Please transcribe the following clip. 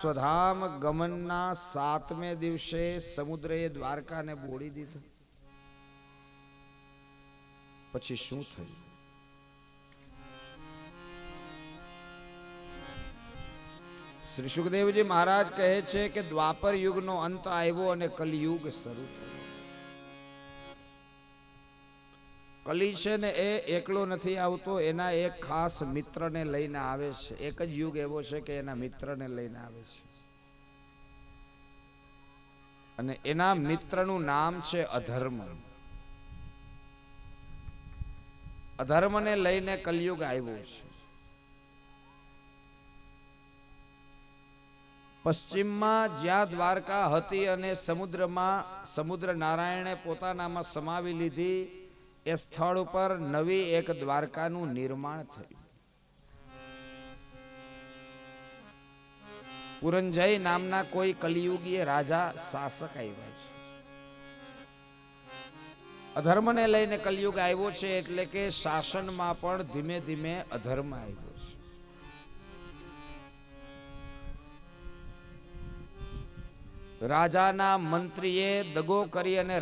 સ્વધામ ગમનના સાતમે દિવસે સમુદ્રએ દ્વારકાને બોળી દીધું. પછી શું થયું? શ્રી સુખદેવજી મહારાજ કહે છે કે દ્વાપર યુગનો અંત આવ્યો અને કલયુગ શરૂ થયો. કલી છે ને એ એકલો નથી આવતો, એના એક ખાસ મિત્રને લઈને આવે છે. એક જ યુગ એવો છે કે એના મિત્રને લઈને આવે છે. અને એના મિત્રનું નામ છે અધર્મ. અધર્મને લઈને કલયુગ આવ્યો છે. પશ્ચિમમાં જ્યાં દ્વારકા હતી અને સમુદ્રમાં સમુદ્ર નારાયણે પોતાનામાં સમાવી લીધી એ સ્થળ ઉપર નવી એક દ્વારકાનું નિર્માણ થયું. પુરંજય નામના કોઈ કલિયુગીય રાજા શાસક આવ્યા છે. અધર્મને લઈને કલયુગ આવ્યો છે એટલે કે શાસનમાં પણ ધીમે ધીમે અધર્મ આવ્યો છે. રાજાના મંત્રીએ દગો કરી અને